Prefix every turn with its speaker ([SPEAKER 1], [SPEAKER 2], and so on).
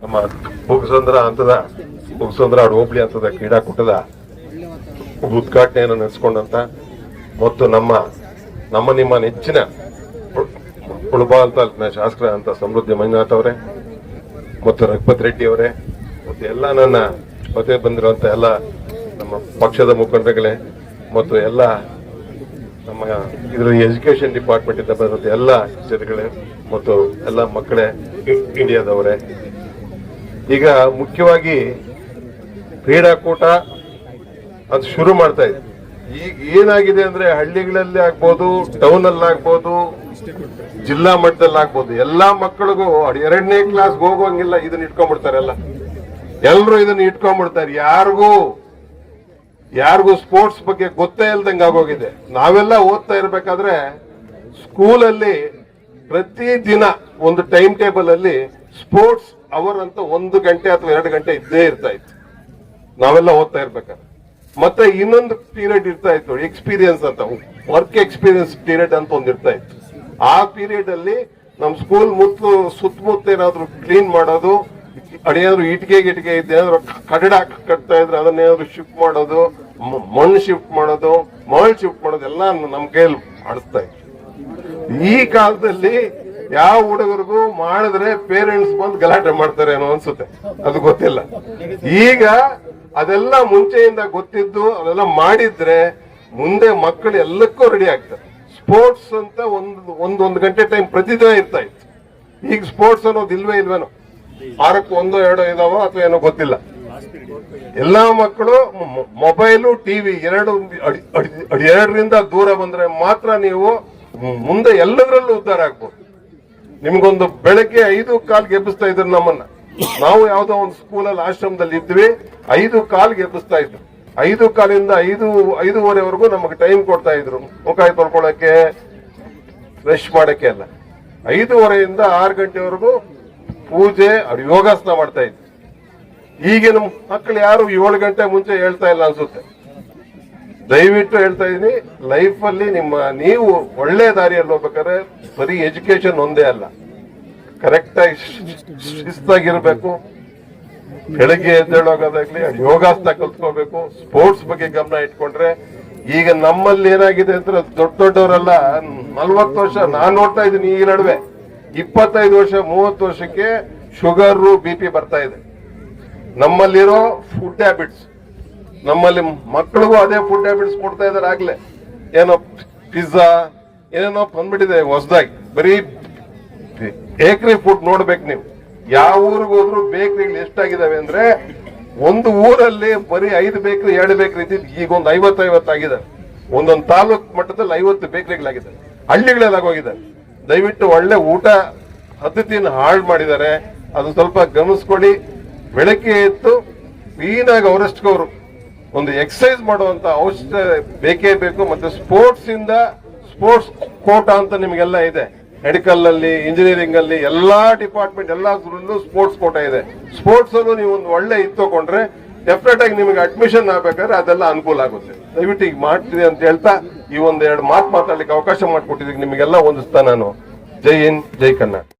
[SPEAKER 1] ನಮ್ಮ ಭೂಗಸಂದ್ರ ಅಂತದ ಭೂಗಸಂದ್ರ ಹೋಬಳಿ ಅಂತದ ಕ್ರೀಡಾಕೂಟದ ಉದ್ಘಾಟನೆಯನ್ನು ನಡೆಸಿಕೊಂಡಂತ ಮತ್ತು ನಮ್ಮ ನಮ್ಮ ನಿಮ್ಮ ನೆಚ್ಚಿನ ಉಳಬಾಲ್ ತಾಲೂಕಿನ ಅಂತ ಸಮೃದ್ಧಿ ಮಂಜುನಾಥ್ ಅವರೇ ಮತ್ತು ರಘುಪತ್ ರೆಡ್ಡಿ ಅವರೇ ಮತ್ತು ಎಲ್ಲ ನನ್ನ ಜೊತೆ ಬಂದಿರುವಂತ ಎಲ್ಲ ನಮ್ಮ ಪಕ್ಷದ ಮುಖಂಡಗಳೇ ಮತ್ತು ಎಲ್ಲ ನಮ್ಮ ಇದರ ಎಜುಕೇಶನ್ ಡಿಪಾರ್ಟ್ಮೆಂಟ್ ಇಂದ ಬಂದಂತ ಎಲ್ಲ ಜನಗಳೇ ಮತ್ತು ಎಲ್ಲ ಮಕ್ಕಳೇ ಇಂಡಿಯಾದವರೇ ಈಗ ಮುಖ್ಯವಾಗಿ ಕ್ರೀಡಾಕೂಟ ಅದು ಶುರು ಮಾಡ್ತಾ ಇದೆ. ಈಗ ಏನಾಗಿದೆ ಅಂದ್ರೆ ಹಳ್ಳಿಗಳಲ್ಲಿ ಆಗ್ಬೋದು ಟೌನ್ ಅಲ್ಲಿ ಆಗ್ಬೋದು, ಜಿಲ್ಲಾ ಮಟ್ಟದಲ್ಲಿ ಆಗ್ಬೋದು, ಎಲ್ಲಾ ಮಕ್ಕಳಿಗೂ ಎರಡನೇ ಕ್ಲಾಸ್ ಹೋಗೋಂಗಿಲ್ಲ ಇದನ್ನ ಇಟ್ಕೊಂಡ್ಬಿಡ್ತಾರೆ ಎಲ್ಲ. ಎಲ್ಲರೂ ಇದನ್ನ ಇಟ್ಕೊಂಡ್ಬಿಡ್ತಾರೆ. ಯಾರಿಗೂ ಯಾರಿಗೂ ಸ್ಪೋರ್ಟ್ಸ್ ಬಗ್ಗೆ ಗೊತ್ತೇ ಇಲ್ದಂಗೆ ಆಗೋಗಿದೆ. ನಾವೆಲ್ಲ ಓದ್ತಾ ಇರ್ಬೇಕಾದ್ರೆ ಸ್ಕೂಲಲ್ಲಿ ಪ್ರತಿ ದಿನ ಒಂದು ಟೈಮ್ ಟೇಬಲ್ ಅಲ್ಲಿ ಸ್ಪೋರ್ಟ್ಸ್ ಅವರ್ ಅಂತ ಒಂದು ಗಂಟೆ ಅಥವಾ ಎರಡು ಗಂಟೆ ಇದ್ದೇ ಇರ್ತಾ ಇತ್ತು. ನಾವೆಲ್ಲ ಓದ್ತಾ ಇರ್ಬೇಕಾದ್ರೆ. ಮತ್ತೆ ಇನ್ನೊಂದು ಪೀರಿಯಡ್ ಇರ್ತಾ ಇತ್ತು, ಎಕ್ಸ್ಪೀರಿಯನ್ಸ್ ಅಂತ, ವರ್ಕ್ ಎಕ್ಸ್ಪೀರಿಯನ್ಸ್ ಪೀರಿಯಡ್ ಅಂತ ಒಂದು ಇರ್ತಾ ಇತ್ತು. ಆ ಪೀರಿಯಡ್ ಅಲ್ಲಿ ನಮ್ಮ ಸ್ಕೂಲ್ ಮುತ್ತು, ಸುತ್ತಮುತ್ತ ಏನಾದ್ರು ಕ್ಲೀನ್ ಮಾಡೋದು, ಅದೇನಾದ್ರು ಇಟ್ಗೆ ಗಿಟಿಗೆ ಇದ್ದೇನಾದ್ರು ಕಟ್ಟಡ ಕಟ್ತಾ ಇದ್ರೆ ಅದನ್ನೇನಾದ್ರು ಶಿಫ್ಟ್ ಮಾಡೋದು ಮಣ್ಣು ಶಿಫ್ಟ್ ಮಾಡೋದು ಮರಳು ಶಿಫ್ಟ್ ಮಾಡೋದು, ಎಲ್ಲ ನಮ್ಮ ಕೈಯಲ್ಲಿ ಮಾಡಿಸ್ತಾ ಇತ್ತು. ಈ ಕಾಲದಲ್ಲಿ ಯಾವ ಹುಡುಗರಿಗೂ ಮಾಡಿದ್ರೆ ಪೇರೆಂಟ್ಸ್ ಬಂದು ಗಲಾಟೆ ಮಾಡ್ತಾರೆ ಅನ್ನೋ ಅನ್ಸುತ್ತೆ. ಅದು ಗೊತ್ತಿಲ್ಲ. ಈಗ ಅದೆಲ್ಲ ಮುಂಚೆಯಿಂದ ಗೊತ್ತಿದ್ದು, ಅದೆಲ್ಲ ಮಾಡಿದ್ರೆ ಮುಂದೆ ಮಕ್ಕಳು ಎಲ್ಲಕ್ಕೂ ರೆಡಿ ಆಗ್ತಾರೆ. ಸ್ಪೋರ್ಟ್ಸ್ ಅಂತ ಒಂದು, ಒಂದೊಂದು ಗಂಟೆ ಟೈಮ್ ಪ್ರತಿದಿನ ಇರ್ತಾ ಇತ್ತು. ಈಗ ಸ್ಪೋರ್ಟ್ಸ್ ಅನ್ನೋದು ಇಲ್ವೇ ಇಲ್ವೇನೋ? ವಾರಕ್ಕೆ ಒಂದೋ ಎರಡೋ ಇದಾವೋ ಅಥವಾ ಏನೋ ಗೊತ್ತಿಲ್ಲ. ಎಲ್ಲಾ ಮಕ್ಕಳು ಮೊಬೈಲು ಟಿವಿ ಎರಡು ಎರಡರಿಂದ ದೂರ ಬಂದ್ರೆ ಮಾತ್ರ ನೀವು ಮುಂದೆ ಎಲ್ಲದರಲ್ಲೂ ಉದ್ಧಾರ ಆಗ್ಬೋದು. ನಿಮ್ಗೊಂದು ಬೆಳಗ್ಗೆ ಐದು ಕಾಲ್ಗೆ ಎಬ್ಬಿಸ್ತಾ ಇದ್ರು ನಮ್ಮನ್ನ. ನಾವು ಯಾವ್ದೋ ಒಂದು ಸ್ಕೂಲಲ್ಲಿ ಆಶ್ರಮದಲ್ಲಿ ಇದ್ವಿ, ಐದು ಕಾಲ್ಗೆ ಎಬ್ಬಿಸ್ತಾ ಇದ್ರು. ಐದು ಕಾಲಿಂದ ಐದು, ಐದೂವರೆವರೆಗೂ ನಮಗೆ ಟೈಮ್ ಕೊಡ್ತಾ ಇದ್ರು. ಮುಖ ತೊಳ್ಕೊಳಕ್ಕೆ ಫ್ರೆಶ್ ಮಾಡಕ್ಕೆ ಅಲ್ಲ ಐದೂವರೆಯಿಂದ ಆರು ಗಂಟೆವರೆಗೂ ಪೂಜೆ ಅವ್ರು ಯೋಗಾಸನ ಮಾಡ್ತಾ ಇದ್ರು ಈಗಿನ ಮಕ್ಕಳು ಯಾರು ಏಳು ಗಂಟೆ ಮುಂಚೆ ಹೇಳ್ತಾ ಇಲ್ಲ ಅನ್ಸುತ್ತೆ. ದಯವಿಟ್ಟು ಹೇಳ್ತಾ ಇದೀನಿ ಲೈಫ್ ಅಲ್ಲಿ ನಿಮ್ಮ, ನೀವು ಒಳ್ಳೆ ದಾರಿಯಲ್ಲಿ ಹೋಗ್ಬೇಕಾದ್ರೆ ಬರೀ ಎಜುಕೇಶನ್ ಒಂದೇ ಅಲ್ಲ. ಕರೆಕ್ಟಾಗಿ ಶಿಸ್ತಾಗಿರ್ಬೇಕು. ಬೆಳಗ್ಗೆ ಎದ್ದೇಳೋಗೋದಾಗ್ಲಿ ಯೋಗಾಸನ ಕಲ್ತ್ಕೋಬೇಕು ಸ್ಪೋರ್ಟ್ಸ್ ಬಗ್ಗೆ ಗಮನ ಇಟ್ಕೊಂಡ್ರೆ ಈಗ ನಮ್ಮಲ್ಲಿ ಏನಾಗಿದೆ ಅಂದ್ರೆ ದೊಡ್ಡ ದೊಡ್ಡವರೆಲ್ಲ ನಲ್ವತ್ತು ವರ್ಷ, ನಾನ್ ನೋಡ್ತಾ ಇದ್ದೀನಿ ಈ ನಡುವೆ. ಇಪ್ಪತ್ತೈದು ವರ್ಷ, ಮೂವತ್ತು ವರ್ಷಕ್ಕೆ ಶುಗರ್, ಬಿ ಪಿ ಬರ್ತಾ ಇದೆ. ನಮ್ಮಲ್ಲಿರೋ ಫುಡ್ ಹ್ಯಾಬಿಟ್ಸ್ ನಮ್ಮಲ್ಲಿ ಮಕ್ಕಳಿಗೂ ಅದೇ ಫುಡ್ ಹ್ಯಾಬಿಟ್ಸ್ ಕೊಡ್ತಾ ಇದಾರೆ ಆಗ್ಲೇ. ಏನೋ ಪಿಜ್ಜಾ ಏನೇನೋ ಬಂದ್ಬಿಟ್ಟಿದೆ ಹೊಸದಾಗಿ. ಬರೀ ಬೇಕರಿ ಫುಡ್ ನೋಡ್ಬೇಕು ನೀವು. ಯಾವ ಊರಿಗೆ ಹೋದ್ರು ಬೇಕರಿಗಳು ಎಷ್ಟಾಗಿದಾವೆ ಅಂದ್ರೆ ಒಂದು ಊರಲ್ಲಿ ಬರೀ ಐದು ಬೇಕರಿ ಎರಡು ಬೇಕರಿ ಇದ್ದಿದ್ದು ಈಗ ಒಂದು ಐವತ್ತು ಐವತ್ತು ಆಗಿದೆ ಒಂದೊಂದು ತಾಲೂಕ್ ಮಟ್ಟದಲ್ಲಿ ಐವತ್ತು ಬೇಕರಿಗಳಾಗಿದೆ ಹಳ್ಳಿಗಳಲ್ಲಿ ಆಗೋಗಿದೆ ದಯವಿಟ್ಟು ಒಳ್ಳೆ ಊಟ ಅತಿಥಿನ ಹಾಳು ಮಾಡಿದ್ದಾರೆ. ಅದು ಸ್ವಲ್ಪ ಗಮನಿಸ್ಕೊಳ್ಳಿ. ಬೆಳಗ್ಗೆ ಎತ್ತು ಕ್ಲೀನಾಗಿ ಅವರಷ್ಟಕ್ಕವರು ಒಂದು ಎಕ್ಸಸೈಸ್ ಮಾಡುವಂತ ಔಷಧ ಬೇಕೇ ಬೇಕು ಮತ್ತೆ ಸ್ಪೋರ್ಟ್ಸ್ ಇಂದ ಸ್ಪೋರ್ಟ್ಸ್ ಕೋಟ ಅಂತ ನಿಮಗೆಲ್ಲ ಇದೆ. ಮೆಡಿಕಲ್ ಅಲ್ಲಿ ಇಂಜಿನಿಯರಿಂಗ್ ಅಲ್ಲಿ ಎಲ್ಲಾ ಡಿಪಾರ್ಟ್ಮೆಂಟ್ ಎಲ್ಲಾ ಸ್ಪೋರ್ಟ್ಸ್ ಕೋಟ ಇದೆ. ಸ್ಪೋರ್ಟ್ಸ್ ಅಲ್ಲೂ ನೀವು ಒಂದು ಒಳ್ಳೆ ಇದು ತಗೊಂಡ್ರೆ ಡೆಫಿನೆಟ್ ಆಗಿ ನಿಮಗೆ ಅಡ್ಮಿಷನ್ ಆಗ್ಬೇಕಾದ್ರೆ ಅದೆಲ್ಲ ಅನುಕೂಲ ಆಗುತ್ತೆ. ದಯವಿಟ್ಟು ಈಗ ಮಾಡ್ತೀರಿ ಅಂತ ಹೇಳ್ತಾ ಈ ಒಂದ್ ಎರಡು ಮಾತು ಮಾತಾಡ್ಲಿಕ್ಕೆ ಅವಕಾಶ ಮಾಡಿಕೊಟ್ಟಿದ್ದಕ್ಕೆ ನಿಮಗೆಲ್ಲ ಹೊಂದಿಸ್ತಾ ನಾನು. ಜೈ ಹಿಂದ್, ಜೈ ಕರ್ನಾಟಕ.